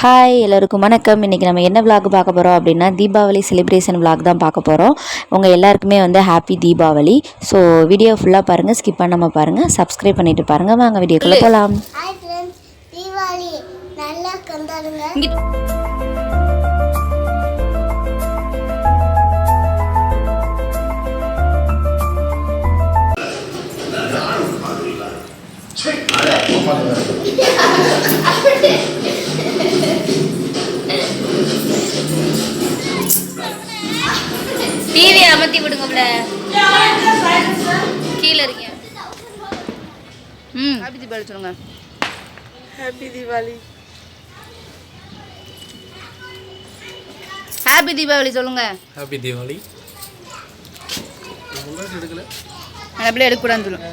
Hi எல்லோருக்கும் வணக்கம். இன்றைக்கி நம்ம என்ன vlog பார்க்க போகிறோம் அப்படின்னா தீபாவளி செலிப்ரேஷன் vlog தான் பார்க்க போகிறோம் உங்கள் எல்லாருக்குமே வந்து ஹாப்பி தீபாவளி. ஸோ வீடியோ ஃபுல்லாக பாருங்கள் ஸ்கிப் பண்ணாமல் பாருங்கள் சப்ஸ்கிரைப் பண்ணிட்டு பாருங்கள் வாங்க வீடியோக்குள்ளே போகலாம் தீபாவளி நல்லா கொண்டாடுங்க. அமர்த்தி விடுங்கப்ல கீழே இருக்கீங்க ம். ஹாப்பி தீபாவளி சொல்லுங்க. ஹாப்பி தீபாவளி ஹாப்பி தீபாவளி சொல்லுங்க. ஹாப்பி தீபாவளி நான் அப்படியே எடுக்கக்கூடாதுன்னு சொல்லுங்க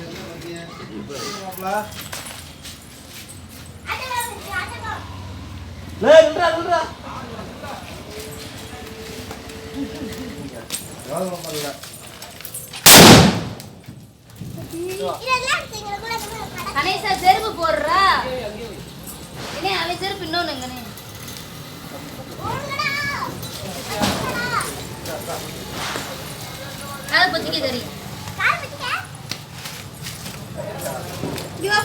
கணேசா செருப்பு போடுறா. என்ன அவன் செருப்பு எங்கனே? அதை பத்திக்க தெரியும்.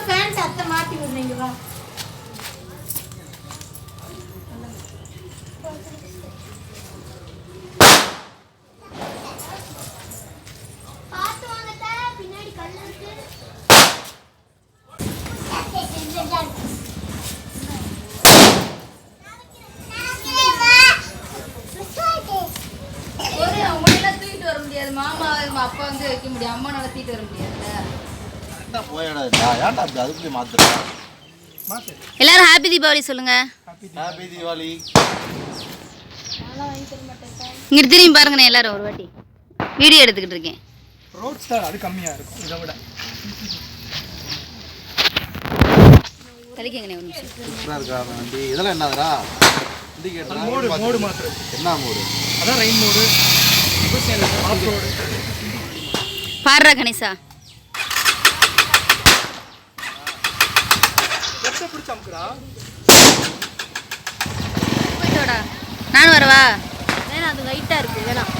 ஃபேன் சத்தம் மாட்டி விடுறீங்க வா பார்த்து வாங்கத்தா பின்னாடி கல் இருக்கு ஒரு அவங்களெல்லாம் தூக்கிட்டு வர முடியாது மாமா அப்பா வந்து வைக்க முடியும். அம்மா நல்லா தூக்கிட்டு வர முடியாதுல்ல. என்ன போயடா ஏன்டா அப்படி அதுக்குள்ளே மாத்துறேன்? எல்லாரும் ஹாப்பி தீபாவளி சொல்லுங்க. ஹாப்பி தீபாவளி. இங்கிட்டு திரும்பி பாருங்கண்ணே எல்லாரும் ஒரு வாட்டி. வீடியோ எடுத்துக்கிட்டு இருக்கேன். ரோட் ஸ்டார் அது கம்மியாக இருக்கும் இதை விட. கலிக்கங்கண்ணே ஒரு நிமிஷம். சூப்பராக இருக்கா அந்த வண்டி? இதெல்லாம் என்னதுடா? இண்டிகேட்டர் மோடு மோடு மாத்துறது என்ன மோடு? அதான் ரெயின் மோடு ஆஃப் ரோடு பாடுறா கணேசா. லெஃப்ட்டை பிடிச்சி அமுக்குடா போயிட்டு வாடா நானும் வரவா? வேணாம் அது லைட்டாக இருக்கு வேணாம்.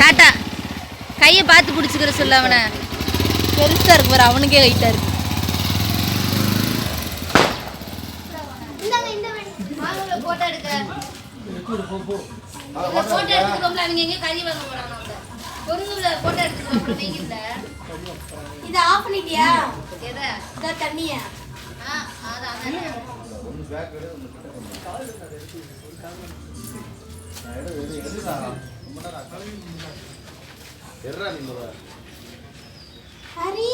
டாட்டா கையை பார்த்து பிடிச்சிக்கிற சொல்ல அவனை. பெருசாக இருக்கு பாரு அவனுக்கே லைட்டாக இருக்கு. போட்டோ எடுக்க போட்டோ எடுத்துக்கோம்ல அவங்க எங்கேயும் கறி வாங்க போறாங்க பொருங்குல போட்டோ எடுத்துக்கோங்க நீங்க இதை ஆஃப் பண்ணிட்டியா? எதை? இதை தண்ணியா. ஆ அதான் அதான். எர்ரா நீ முறை ஹரி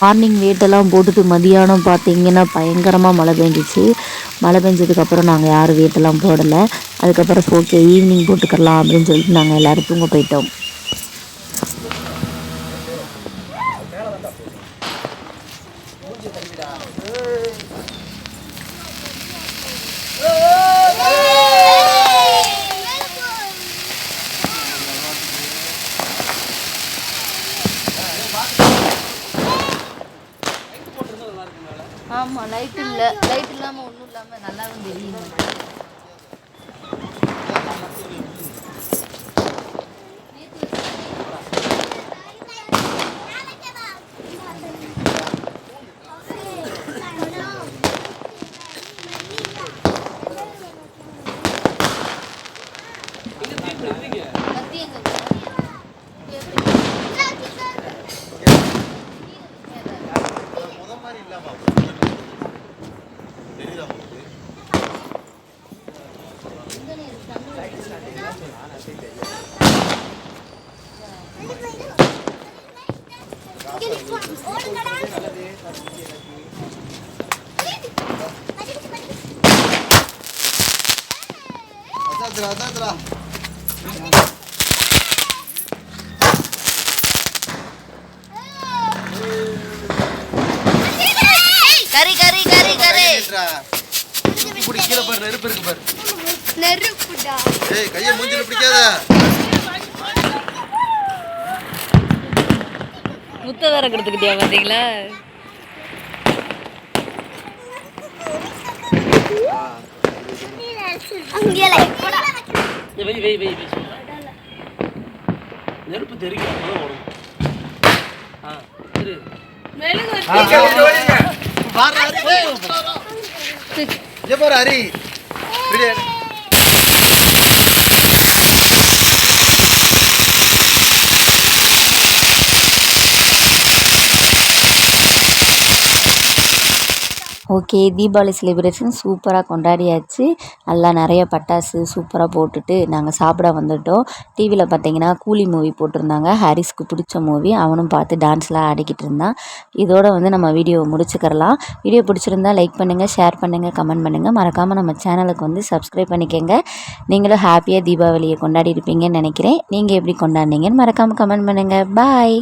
மார்னிங் வேட்டெல்லாம் போட்டுட்டு மதியானம் பார்த்தீங்கன்னா பயங்கரமாக மழை பெஞ்சிச்சு. மழை பெஞ்சதுக்கப்புறம் நாங்கள் யாரும் வீட்டெல்லாம் போடலை. அதுக்கப்புறம் ஓகே ஈவினிங் போட்டுக்கலாம் அப்படின்னு சொல்லிட்டு நாங்கள் எல்லோரும் தூங்க போயிட்டோம். ஆமாம் லைட் இல்லை. லைட் இல்லாமல் ஒன்றும் இல்லாமல் நல்லாவும் தெரியும். கத்தி அதாத்ரா அதாத்ரா கறி கறி கறி கறி ஏட்ரா. இப்படி கீழே பாரு நெருப்பு இருக்கு பாரு ஏய் கையை மூஞ்சில பிடிக்காத. முத்த வேற கொடுத்துக்கிட்டியா பார்த்தீங்களா? அங்கே லைட் போடா ஏய், வை வை வை வை சொல்றேன். நெருப்பு தெரிக்கும் அப்பதான் வரும். ஆ இரு. இங்க பாரு Hari video okay Deepavali celebration சூப்பராக கொண்டாடியாச்சு. நல்லா நிறைய பட்டாசு சூப்பராக போட்டுட்டு நாங்கள் சாப்பிட வந்துட்டோம். டிவியில் பார்த்தீங்கன்னா கூலி மூவி போட்டிருந்தாங்க. ஹாரிஸ்க்கு பிடிச்ச மூவி அவனும் பார்த்து டான்ஸ்லாம் ஆடிக்கிட்டு இருந்தான். இதோட வந்து நம்ம வீடியோவை முடிச்சுக்கிறலாம். வீடியோ பிடிச்சிருந்தா லைக் பண்ணுங்கள் ஷேர் பண்ணுங்கள் கமெண்ட் பண்ணுங்கள் மறக்காமல் நம்ம சேனலுக்கு வந்து சப்ஸ்கிரைப் பண்ணிக்கோங்க. நீங்களும் ஹாப்பியாக தீபாவளியை கொண்டாடி இருப்பீங்கன்னு நினைக்கிறேன். நீங்கள் எப்படி கொண்டாடினீங்கன்னு மறக்காமல் கமெண்ட் பண்ணுங்கள் பாய்